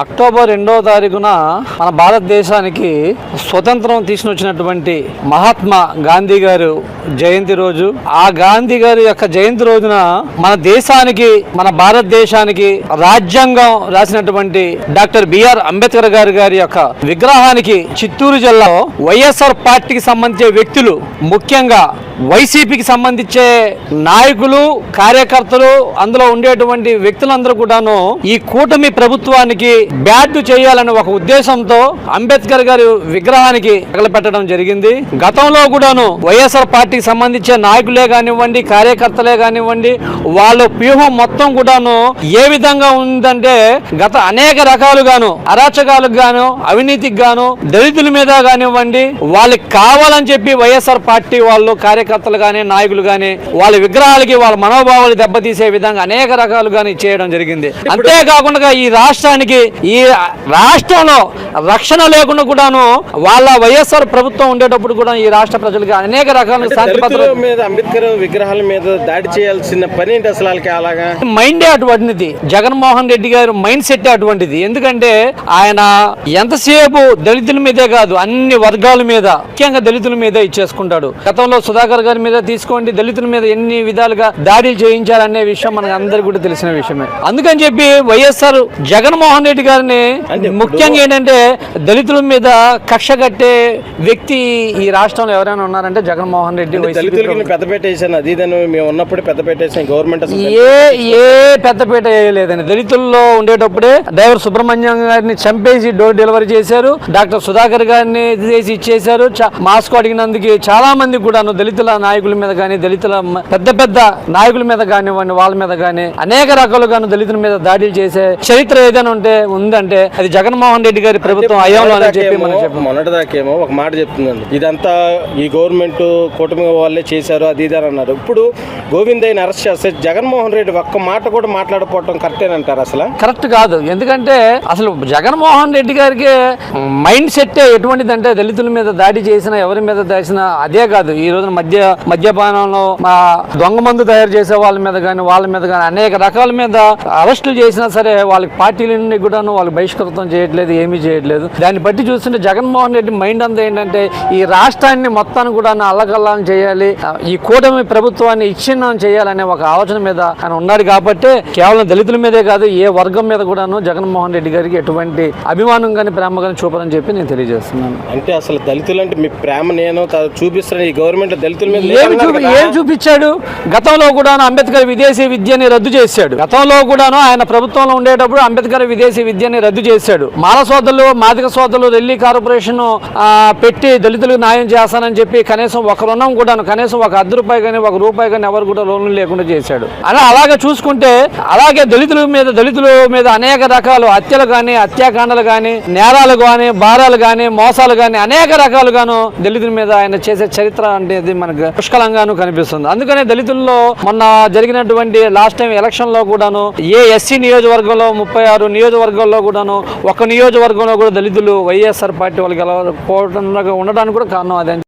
October రెండవ తారీఖున మన భారతదేశానికి స్వతంత్రం తీసుకొచ్చినటువంటి మహాత్మా గాంధీ గారు జయంతి రోజు. ఆ గాంధీ గారి యొక్క జయంతి రోజున మన దేశానికి మన భారతదేశానికి రాజ్యాంగం రాసినటువంటి డాక్టర్ బిఆర్ అంబేద్కర్ గారి గారి యొక్క విగ్రహానికి చిత్తూరు జిల్లాలో వైఎస్ఆర్ పార్టీకి సంబంధించే వ్యక్తులు ముఖ్యంగా వైసీపీకి సంబంధించే నాయకులు కార్యకర్తలు అందులో ఉండేటువంటి వ్యక్తులందరూ కూడాను ఈ కూటమి ప్రభుత్వానికి బ్యాడ్ చేయాలనే ఒక ఉద్దేశంతో అంబేద్కర్ గారి విగ్రహానికి తగలపెట్టడం జరిగింది. గతంలో కూడాను వైఎస్ఆర్ పార్టీకి సంబంధించే నాయకులే కానివ్వండి కార్యకర్తలే కానివ్వండి వాళ్ళ వ్యూహం మొత్తం కూడాను ఏ విధంగా ఉందంటే గత అనేక రకాలుగాను అరాచకాలకు గాను అవినీతికి గాను దళితుల మీద కానివ్వండి వాళ్ళకి కావాలని చెప్పి వైఎస్ఆర్ పార్టీ వాళ్ళు కార్యకర్తలు కానీ నాయకులు కానీ వాళ్ళ విగ్రహాలకి వాళ్ళ మనోభావాలు దెబ్బతీసే విధంగా అనేక రకాలుగాని చేయడం జరిగింది. అంతేకాకుండా ఈ రాష్ట్రానికి ఈ రాష్ట్రంలో రక్షణ లేకుండా కూడాను వాళ్ళ వైఎస్ఆర్ ప్రభుత్వం ఉండేటప్పుడు కూడా ఈ రాష్ట్ర ప్రజలకి అనేక రకాల శాంతి మీద అంబేద్కర్ విగ్రహాల మీద దాడి చేయాల్సిన పని ఏంటి అసలు అలాగా? మైండే అటువంటిది. జగన్మోహన్ రెడ్డి గారు మైండ్ సెట్ అటువంటిది. ఎందుకంటే ఆయన ఎంతసేపు దళితుల మీదే కాదు అన్ని వర్గాల మీద ముఖ్యంగా దళితుల మీద ఇచ్చేసుకుంటాడు. గతంలో సుధాకర్ గారి మీద తీసుకోండి దళితుల మీద ఎన్ని విధాలుగా దాడులు చేయించారనే విషయం మనకు అందరికీ కూడా తెలిసిన విషయమే. అందుకని చెప్పి వైఎస్ఆర్ జగన్మోహన్ రెడ్డి గారిని ముఖ్యంగా ఏంటంటే దళితుల మీద కక్ష కట్టే వ్యక్తి ఈ రాష్ట్రంలో ఎవరైనా ఉన్నారంటే జగన్మోహన్ రెడ్డి దళితులకి పెద్ద పెట్టేసాను అది ఇదని మేము ఉన్నప్పుడు పెద్ద పెట్టేసాం గవర్నమెంట్ ఏ ఏ పెద్దపేట వేయలేదండి. దళితుల్లో ఉండేటప్పుడే డ్రైవర్ సుబ్రహ్మణ్యం గారిని చంపేసి డోర్ డెలివరీ చేశారు డాక్టర్ సుధాకర్ గారిని చేసి ఇచ్చేశారు మాస్క్ అడిగినందుకు చాలా మంది కూడాను దళితుల నాయకుల మీద కానీ దళితుల పెద్ద పెద్ద నాయకుల మీద కానివ్వండి వాళ్ళ మీద కానీ అనేక రకాలుగాను దళితుల మీద దాడులు చేసే చరిత్ర ఏదైనా ఉంటే ఉందంటే అది జగన్మోహన్ రెడ్డి గారి ప్రభుత్వం అయ్యంలో అని చెప్పి మనం చెప్పాం. మొన్నటిదాకేమో ఒక మాట చెప్తుందండి. ఇదంతా ఈ గవర్నమెంట్ కూటమి వాళ్ళే చేశారు అది ఇది అని అన్నారు. ఇప్పుడు గోవిందయ్యని అరెస్ట్ చేస్తే జగన్మోహన్ రెడ్డి ఒక్క మాట కూడా మాట్లాడకపోవటం కరెక్టేనంటారు అసలు? కరెక్ట్ కాదు. ఎందుకంటే అసలు జగన్మోహన్ రెడ్డి గారికి మైండ్ సెట్ ఎటువంటిదంటే దళితుల మీద దాడి చేసిన ఎవరి మీద చేసిన అదే కాదు. ఈ రోజున మధ్య మద్యపానంలో మా దొంగ మందు తయారు చేసే వాళ్ళ మీద కానీ వాళ్ళ మీద కానీ అనేక రకాల మీద అరెస్టులు చేసినా సరే వాళ్ళకి పార్టీలన్నీ కూడాను వాళ్ళు బహిష్కృతం చేయట్లేదు ఏమీ చేయట్లేదు. దాన్ని బట్టి చూస్తుంటే జగన్మోహన్ రెడ్డి మైండ్ అంతా ఏంటంటే ఈ రాష్ట్రాన్ని మొత్తాన్ని కూడా అల్లకల్లం చేయాలి ఈ కూటమి ప్రభుత్వాన్ని ఇచ్చిన్నం చేయాలనే ఒక ఆలోచన మీద ఆయన ఉన్నాడు కాబట్టి కేవలం దళితుల మీదే కాదు ఏ వర్గం మీద కూడాను జగన్మోహన్ రెడ్డి గారికి ఎటువంటి అభిమానం కానీ ప్రేమ కానీ చూపాలని చెప్పి నేను తెలియజేస్తున్నాను. అంటే అసలు దళితులు అంటే మీ ప్రేమ నేను చూపిస్తాను చూపిస్తున్న ఈ గవర్నమెంట్ దళితులు మీద ఏమి చూపి. ఏం చూపించాడు? గతంలో కూడాను అంబేద్కర్ విదేశీ విద్యని రద్దు చేశాడు. గతంలో కూడాను ఆయన ప్రభుత్వంలో ఉండేటప్పుడు అంబేద్కర్ విదేశీ విద్యని రద్దు చేశాడు. మాల సోదరులు మాదిక సోదరులు రెల్లి కార్పొరేషన్ పెట్టి దళితులకు న్యాయం చేస్తానని చెప్పి కనీసం ఒక రుణం కూడాను కనీసం ఒక అర్ధ రూపాయి కానీ ఒక రూపాయి కానీ ఎవరు కూడా లోన్లు లేకుండా చేశాడు. అలా అలాగే చూసుకుంటే అలాగే దళితుల మీద దళితుల మీద అనేక రకాలు హత్యలు కానీ హత్యాకాండలు కానీ నేరాలు కానీ భారాలు కానీ మోసాలు కానీ అనేక రకాలుగాను దళితుల మీద ఆయన చేసే చరిత్ర అనేది మనకు పుష్కలంగాను కనిపిస్తుంది. అందుకనే దళితుల్లో మొన్న జరిగినటువంటి లాస్ట్ టైం ఎలక్షన్లో కూడాను ఏ ఎస్సీ నియోజకవర్గంలో ముప్పై ఆరు నియోజకవర్గాల్లో కూడాను ఒక నియోజకవర్గంలో కూడా దళితులు వైఎస్ఆర్ పార్టీ వాళ్ళకి గెలవకపోవడం ఉండడానికి కూడా కారణం అదే.